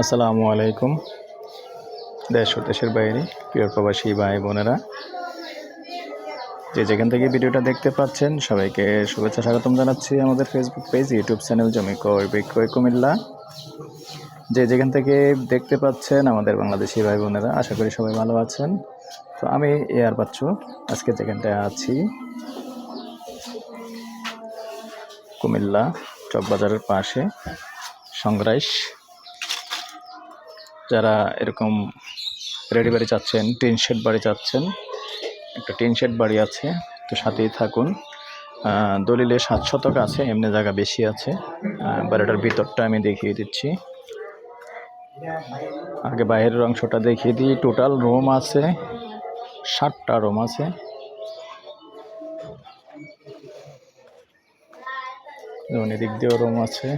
আসসালামু আলাইকুম। দেশ ও দেশের বাইরে, প্রিয় প্রবাসী ভাই বোনেরা, যে যেখান থেকে ভিডিওটা দেখতে পাচ্ছেন, সবাইকে শুভেচ্ছা স্বাগতম জানাচ্ছি আমাদের ফেসবুক পেজ ইউটিউব চ্যানেল জমি ক্রয়, বিক্রয়, কুমিল্লা। যে যেখান থেকে দেখতে পাচ্ছেন আমাদের বাংলাদেশি ভাই বোনেরা, আশা করি সবাই ভালো আছেন। তো আমি এয়ার বাচ্চু আজকে যেখানটায় আছি, কুমিল্লা চকবাজারের পাশে, সংগ্রাইশ। যারা এরকম রেডি বাড়ি চাচ্ছেন, টিন শেড বাড়ি চাচ্ছেন, একটা টিন শেড বাড়ি আছে, তো সাথেই থাকুন। দলিলে সাত শতক আছে, এমনি জায়গা বেশি আছে বাড়িটার ভিতরটা আমি দেখিয়ে দিচ্ছি। আগে বাইরের অংশটা দেখিয়ে দিই টোটাল রুম আছে, ষাটটা রুম আছে। এদিক দিয়েও রুম আছে।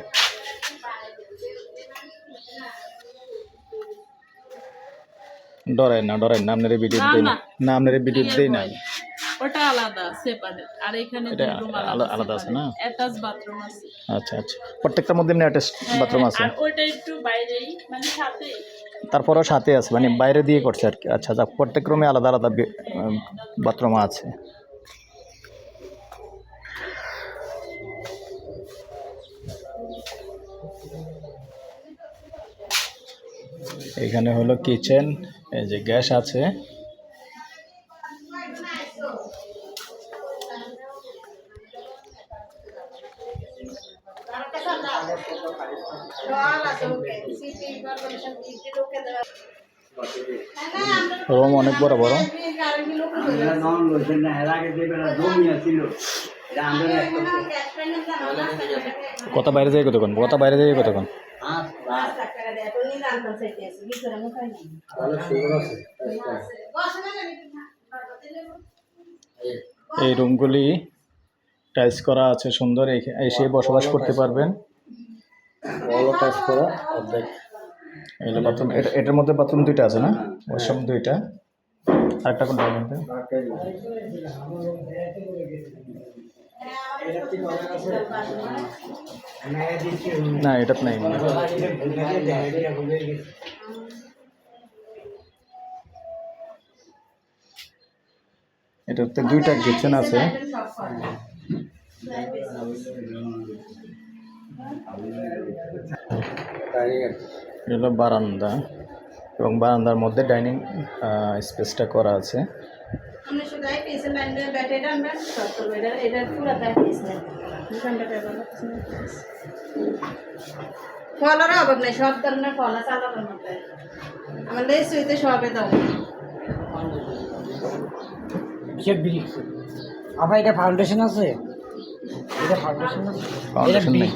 ডরাই না ডরাই না আপনার ভিডিও না, দেই না। না। না আপনার ভিডিও দেই নাই ওটা আলাদা সেপারেট আর এখানে আলাদা আছে না? অ্যাটাচ বাথরুম আছে। আচ্ছা আচ্ছা। প্রত্যেকটার মধ্যে এমনি অ্যাটাচ বাথরুম আছে? আর ওইটা একটু বাইরেই মানে সাথে। তারপরেও সাথে আছে মানে বাইরে দিয়ে করছে আর কি। আচ্ছা যাক প্রত্যেক রুমে আলাদা আলাদা বাথরুম আছে। এখানে হলো কিচেন এই যে গ্যাস আছে। রুম অনেক বড় বড়। নন কত বাইরে যাই কতক্ষণ? কত বাইরে যাই কতক্ষণ? এই রুমগুলি টাইলস করা আছে সুন্দর এসে বসবাস করতে পারবেন। কাজ করা অর্ধেক। বাথরুম এটা এটার মধ্যে বাথরুম দুইটা আছে না? ওয়াশরুম দুইটা। আরেকটা কোনটা না, এটা হয়। এটাতে দুইটা কিচেন আছে এটা হলো বারান্দা এবং বারান্দার মধ্যে ডাইনিং স্পেসটা করা আছে আমরা শুধু এই লাইন দিয়ে ব্যাটে আনবেন সব করব। এটা পুরো ফলের অভাব নেই সব ধরনের ফল আছে আলাদার মধ্যে আমার লেস হইতে সবে দাও। আবার এটা ফাউন্ডেশন আছে? এটা ফাউন্ডেশন আছে? ফাউন্ডেশন নেই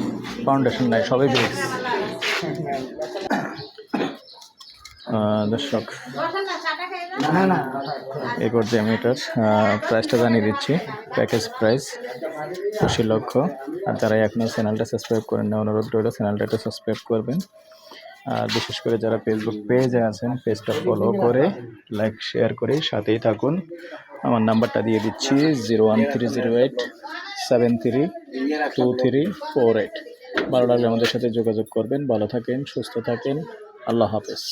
ফাউন্ডেশন নাই সবই ব্রিক্স দর্শক। এই পর্যায়ে আমি এটার প্রাইসটা জানিয়ে দিচ্ছি। প্যাকেজ প্রাইস আশি লক্ষ। আর যারা এখনও চ্যানেলটা সাবস্ক্রাইব করেন না অনুরোধ রইল চ্যানেলটা একটু সাবস্ক্রাইব করবেন। আর বিশেষ করে যারা ফেসবুক পেজে আছেন পেজটা ফলো করে লাইক শেয়ার করে সাথেই থাকুন। আমার নাম্বারটা দিয়ে দিচ্ছি, zero one three zero eight seven three two three four eight. ভালো লাগলে আমাদের সাথে যোগাযোগ করবেন। ভালো থাকেন, সুস্থ থাকেন। আল্লাহ হাফেজ।